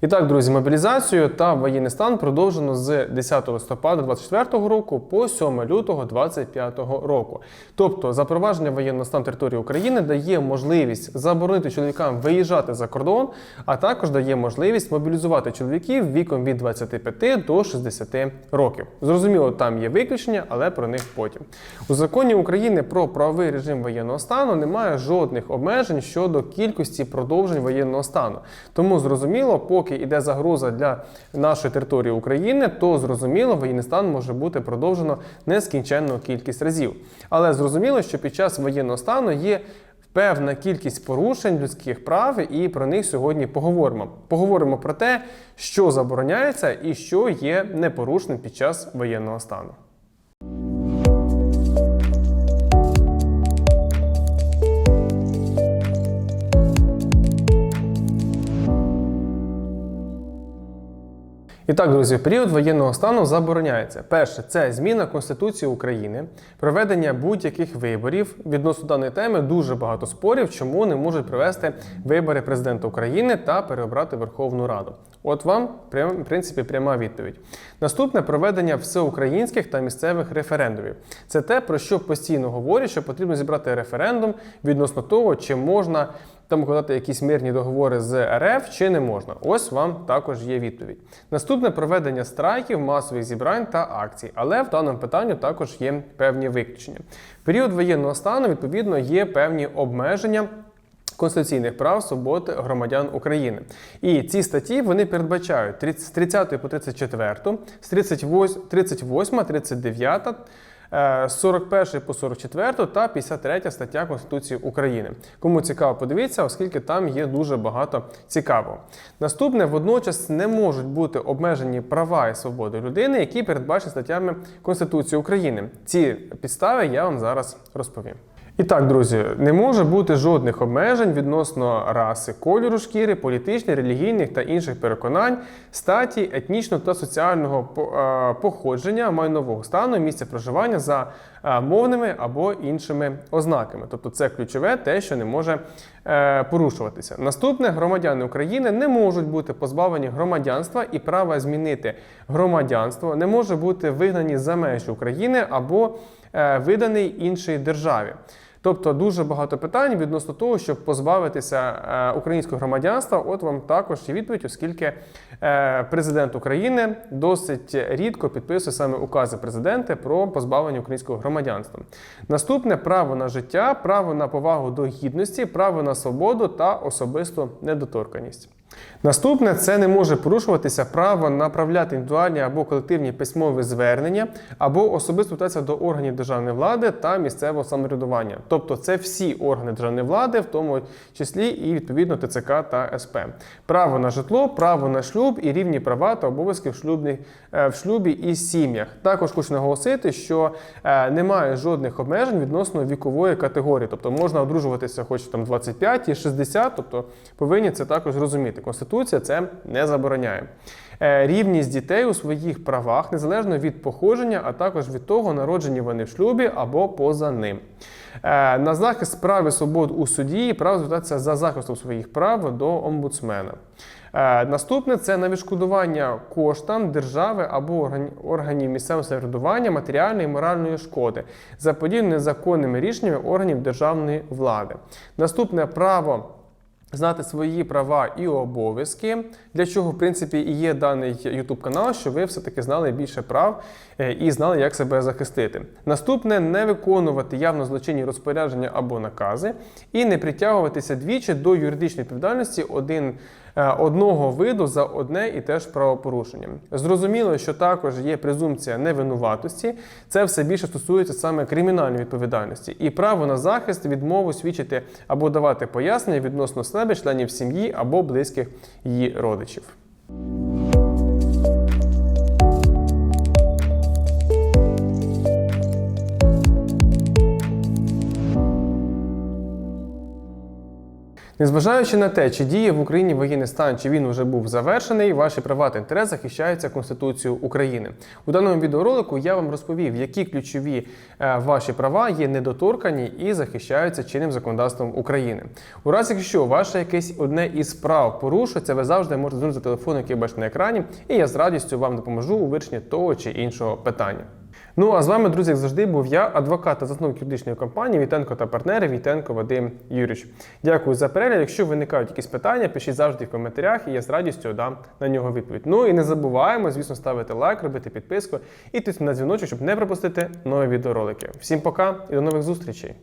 І так, друзі, мобілізацію та воєнний стан продовжено з 10 листопада 2024 року по 7 лютого 2025 року. Тобто, запровадження воєнного стану території України дає можливість заборонити чоловікам виїжджати за кордон, а також дає можливість мобілізувати чоловіків віком від 25 до 60 років. Зрозуміло, там є виключення, але про них потім. У законі України про правовий режим воєнного стану немає жодних обмежень щодо кількості продовжень воєнного стану. Тому зрозуміло, поки йде загроза для нашої території України, то зрозуміло, воєнний стан може бути продовжено нескінченну кількість разів. Але зрозуміло, що під час воєнного стану є певна кількість порушень людських прав, і про них сьогодні поговоримо. Поговоримо про те, що забороняється і що є непорушним під час воєнного стану. І так, друзі, період воєнного стану забороняється. Перше, це зміна Конституції України, проведення будь-яких виборів. Відносно даної теми дуже багато спорів, чому не можуть провести вибори президента України та переобрати Верховну Раду. От вам, в принципі, пряма відповідь. Наступне проведення всеукраїнських та місцевих референдумів. Це те, про що постійно говорять, що потрібно зібрати референдум відносно того, чи можна там укладати якісь мирні договори з РФ чи не можна. Ось вам також є відповідь. Наступне проведення страйків, масових зібрань та акцій. Але в даному питанні також є певні виключення. Період воєнного стану, відповідно, є певні обмеження. Конституційних прав свобод громадян України. І ці статті вони передбачають 30 з 30 по 34, з 38, 38 39, е, з 41 по 44 та 53 стаття Конституції України. Кому цікаво, подивіться, оскільки там є дуже багато цікавого. Наступне водночас не можуть бути обмежені права і свободи людини, які передбачені статтями Конституції України. Ці підстави я вам зараз розповім. І так, друзі, не може бути жодних обмежень відносно раси, кольору шкіри, політичних, релігійних та інших переконань, статі, етнічного та соціального е, походження, майнового стану, місця проживання за е, мовними або іншими ознаками. Тобто це ключове те, що не може е, порушуватися. Наступне громадяни України не можуть бути позбавлені громадянства і права змінити громадянство, не може бути вигнані за межі України або виданий іншій державі. Тобто дуже багато питань відносно того, щоб позбавитися е, українського громадянства. От вам також є відповідь, оскільки е, президент України досить рідко підписує саме укази президента про позбавлення українського громадянства. Наступне право на життя, право на повагу до гідності, право на свободу та особисту недоторканність. Наступне це не може порушуватися право направляти індивідуальні або колективні письмові звернення, або особисто звертатися до органів державної влади та місцевого самоврядування. Тобто це всі органи державної влади, в тому числі і відповідно ТЦК та СП. Право на житло, право на шлюб і рівні права та обов'язки в шлюбних е, в шлюбі і сім'ях. Також хочу наголосити, що е, немає жодних обмежень відносно вікової категорії, тобто можна одружуватися хоч там 25 і 60, тобто повинні це також розуміти. Конституція це не забороняє. Е, Рівність дітей у своїх правах незалежно від походження, а також від того, народжені вони в шлюбі або поза ним. Е, На захист прав і свобод у суді і право звертатися за захистом своїх прав до омбудсмена. Е, Наступне це на відшкодування коштам держави або органів місцевого самоврядування матеріальної і моральної шкоди, заподіяної незаконними рішеннями органів державної влади. Наступне право. Знати свої права і обов'язки, для чого, в принципі, і є даний YouTube канал, щоб ви все-таки знали більше прав е, і знали, як себе захистити. Наступне не виконувати явно злочинні розпорядження або накази, і не притягуватися двічі до юридичної відповідальності один, одного виду за одне і те ж правопорушення. Зрозуміло, що також є презумпція невинуватості. Це все більше стосується саме кримінальної відповідальності і право на захист, відмову свідчити або давати пояснення відносно себе, членів сім'ї або близьких її родичів. Незважаючи на те, чи діє в Україні воєнний стан, чи він вже був завершений, ваші права та інтереси захищаються Конституцією України. У даному відеоролику я вам розповів, які ключові е, ваші права є недоторкані і захищаються чинним законодавством України. У разі, якщо ваше якесь одне із прав порушується, ви завжди можете звернутися за телефоном, який бачите на екрані, і я з радістю вам допоможу у вирішенні того чи іншого питання. Ну а з вами, друзі, як завжди, був я, адвокат та засновник юридичної компанії Вітенко та партнери Вітенко Вадим Юрійович. Дякую за перегляд. Якщо виникають якісь питання, пишіть завжди в коментарях, і я з радістю дам на нього відповідь. Ну і не забуваємо, звісно, ставити лайк, робити підписку і тиснути на дзвіночок, щоб не пропустити нові відеоролики. Всім пока і до нових зустрічей!